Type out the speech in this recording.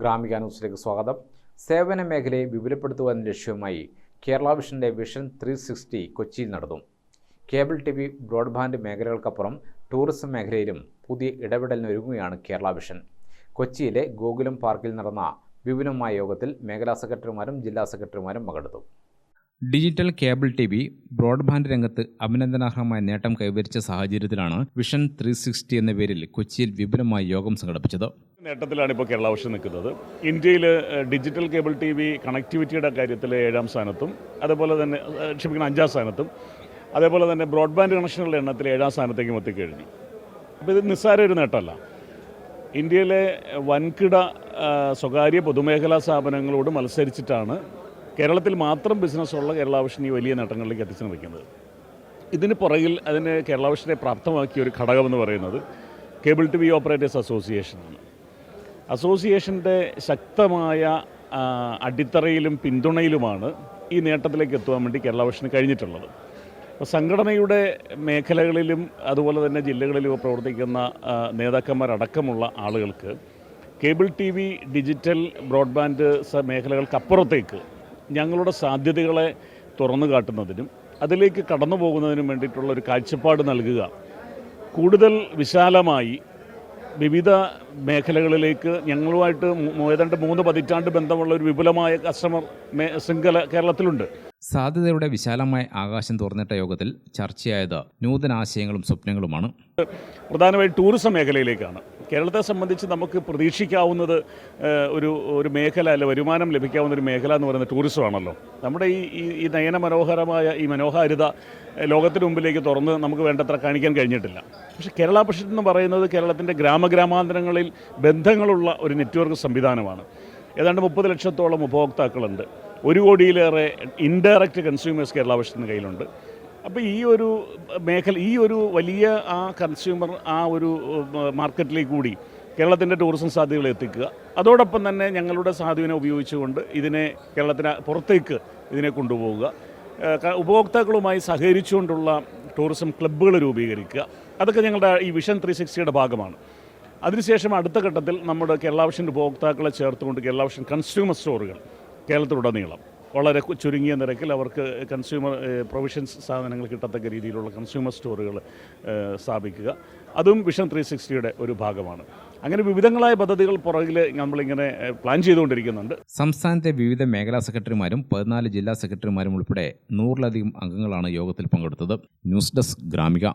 ഗ്രാമിക ന്യൂസിലേക്ക് സ്വാഗതം. സേവന മേഖലയെ വിപുലപ്പെടുത്തുക എന്ന ലക്ഷ്യവുമായി കേരള വിഷന്റെ വിഷൻ ത്രീ സിക്സ്റ്റി കൊച്ചിയിൽ നടന്നു. കേബിൾ ടി വി ബ്രോഡ്ബാൻഡ് മേഖലകൾക്കപ്പുറം ടൂറിസം മേഖലയിലും പുതിയ ഇടപെടലിനൊരുങ്ങുകയാണ് കേരള വിഷൻ. കൊച്ചിയിലെ ഗോകുലം പാർക്കിൽ നടന്ന വിപുലമായ യോഗത്തിൽ മേഖലാ സെക്രട്ടറിമാരും ജില്ലാ സെക്രട്ടറിമാരും പങ്കെടുത്തു. Digital cable T V broadband രംഗത്ത് അഭിനന്ദനാർഹമായ നേട്ടം കൈവരിച്ച സാഹചര്യത്തിലാണ് വിഷൻ ത്രീ സിക്സ്റ്റി എന്ന പേരിൽ കൊച്ചിയിൽ വിപുലമായ യോഗം സംഘടിപ്പിച്ചത്. നേട്ടത്തിലാണ് ഇപ്പോൾ കേരള വർഷം നിൽക്കുന്നത്. ഇന്ത്യയിൽ ഡിജിറ്റൽ കേബിൾ ടി വി കണക്ടിവിറ്റിയുടെ കാര്യത്തിൽ ഏഴാം സ്ഥാനത്തും അതുപോലെ തന്നെ ക്ഷമിക്കണം അഞ്ചാം സ്ഥാനത്തും അതേപോലെ തന്നെ ബ്രോഡ്ബാൻഡ് കണക്ഷനുകളുടെ എണ്ണത്തിൽ ഏഴാം സ്ഥാനത്തേക്കും എത്തിക്കഴിഞ്ഞു. അപ്പോൾ ഇത് നിസ്സാര ഒരു നേട്ടമല്ല. ഇന്ത്യയിലെ വൻകിട സ്വകാര്യ പൊതുമേഖലാ സ്ഥാപനങ്ങളോട് മത്സരിച്ചിട്ടാണ് കേരളത്തിൽ മാത്രം ബിസിനസ്സുള്ള കേരള വിഷൻ ഈ വലിയ നേട്ടങ്ങളിലേക്ക് എത്തിച്ചു നിൽക്കുന്നത് ഇതിന് പുറകിൽ അതിന് കേരള വിഷനെ പ്രാപ്തമാക്കിയ ഒരു ഘടകമെന്ന് പറയുന്നത് കേബിൾ ടി വി ഓപ്പറേറ്റേഴ്സ് അസോസിയേഷനാണ് അസോസിയേഷന്റെ ശക്തമായ അടിത്തറയിലും പിന്തുണയിലുമാണ് ഈ നേട്ടത്തിലേക്ക് എത്തുവാൻ വേണ്ടി കേരള വിഷന് കഴിഞ്ഞിട്ടുള്ളത്. അപ്പോൾ സംഘടനയുടെ മേഖലകളിലും അതുപോലെ തന്നെ ജില്ലകളിലും പ്രവർത്തിക്കുന്ന നേതാക്കന്മാരടക്കമുള്ള ആളുകൾക്ക് cable T V digital broadband മേഖലകൾക്കപ്പുറത്തേക്ക് ഞങ്ങളുടെ സാധ്യതകളെ തുറന്നു കാട്ടുന്നതിനും അതിലേക്ക് കടന്നു പോകുന്നതിനും വേണ്ടിയിട്ടുള്ള ഒരു കാഴ്ചപ്പാട് നൽകുക. കൂടുതൽ വിശാലമായി വിവിധ മേഖലകളിലേക്ക് ഞങ്ങളുമായിട്ട് ഏതാണ്ട് മൂന്ന് പതിറ്റാണ്ട് ബന്ധമുള്ള ഒരു വിപുലമായ കസ്റ്റമർ മേ- ശൃംഖല കേരളത്തിലുണ്ട്. സാധ്യതയുടെ വിശാലമായ ആകാശം തുറന്നിട്ട യോഗത്തിൽ ചർച്ചയായത് നൂതനാശയങ്ങളും സ്വപ്നങ്ങളുമാണ്. പ്രധാനമായും ടൂറിസം മേഖലയിലേക്കാണ്. കേരളത്തെ സംബന്ധിച്ച് നമുക്ക് പ്രതീക്ഷിക്കാവുന്നത് ഒരു ഒരു മേഖല അല്ല വരുമാനം ലഭിക്കാവുന്ന ഒരു മേഖല എന്ന് പറയുന്നത് ടൂറിസമാണല്ലോ നമ്മുടെ ഈ ഈ ഈ നയന മനോഹരമായ ഈ മനോഹാരിത ലോകത്തിനു മുമ്പിലേക്ക് തുറന്ന് നമുക്ക് വേണ്ടത്ര കാണിക്കാൻ കഴിഞ്ഞിട്ടില്ല. പക്ഷേ കേരള പക്ഷത്ത് എന്ന് പറയുന്നത് കേരളത്തിന്റെ ഗ്രാമഗ്രാമാന്തരങ്ങളിൽ ബന്ധങ്ങളുള്ള ഒരു നെറ്റ്വർക്ക് സംവിധാനമാണ്. ഏതാണ്ട് മുപ്പത് ലക്ഷത്തോളം ഉപഭോക്താക്കളുണ്ട്. ഒരു കോടിയിലേറെ ഇൻഡയറക്റ്റ് കൺസ്യൂമേഴ്സ് കേരള പക്ഷത്തിന് കയ്യിലുണ്ട്. അപ്പോൾ ഈ ഒരു മേഖല ഈ ഒരു വലിയ ആ കൺസ്യൂമർ ആ ഒരു മാർക്കറ്റിലേക്ക് കൂടി കേരളത്തിന്റെ ടൂറിസം സാധ്യതകൾ എത്തിക്കുക. അതോടൊപ്പം തന്നെ ഞങ്ങളുടെ സാധുവിനെ ഉപയോഗിച്ചുകൊണ്ട് ഇതിനെ കേരളത്തിന് പുറത്തേക്ക് ഇതിനെ കൊണ്ടുപോവുക. ഉപഭോക്താക്കളുമായി സഹകരിച്ചുകൊണ്ടുള്ള ടൂറിസം ക്ലബ്ബുകൾ രൂപീകരിക്കുക. അതൊക്കെ ഞങ്ങളുടെ ഈ വിഷൻ ത്രീ സിക്സ്റ്റിയുടെ ഭാഗമാണ്. അതിനുശേഷം അടുത്ത ഘട്ടത്തിൽ നമ്മുടെ കേരള വിഷൻ ഉപഭോക്താക്കളെ ചേർത്തുകൊണ്ട് കേരള വിഷൻ കൺസ്യൂമർ സ്റ്റോറുകൾ കേരളത്തിലുടനീളം. വളരെ ചുരുങ്ങിയ നിരക്കിൽ അവർക്ക് കൺസ്യൂമർ പ്രൊവിഷൻസ് സാധനങ്ങൾ കിട്ടത്തക്ക രീതിയിലുള്ള കൺസ്യൂമർ സ്റ്റോറുകൾ സ്ഥാപിക്കുക. അതും വിഷൻ ത്രീ സിക്സ്റ്റിയുടെ ഒരു ഭാഗമാണ്. അങ്ങനെ വിവിധങ്ങളായ പദ്ധതികൾ പുറകിൽ നമ്മളിങ്ങനെ പ്ലാൻ ചെയ്തുകൊണ്ടിരിക്കുന്നുണ്ട്. സംസ്ഥാനത്തെ വിവിധ മേഖലാ സെക്രട്ടറിമാരും പതിനാല് ജില്ലാ സെക്രട്ടറിമാരും ഉൾപ്പെടെ നൂറിലധികം അംഗങ്ങളാണ് യോഗത്തിൽ പങ്കെടുത്തത്. News desk Gramika.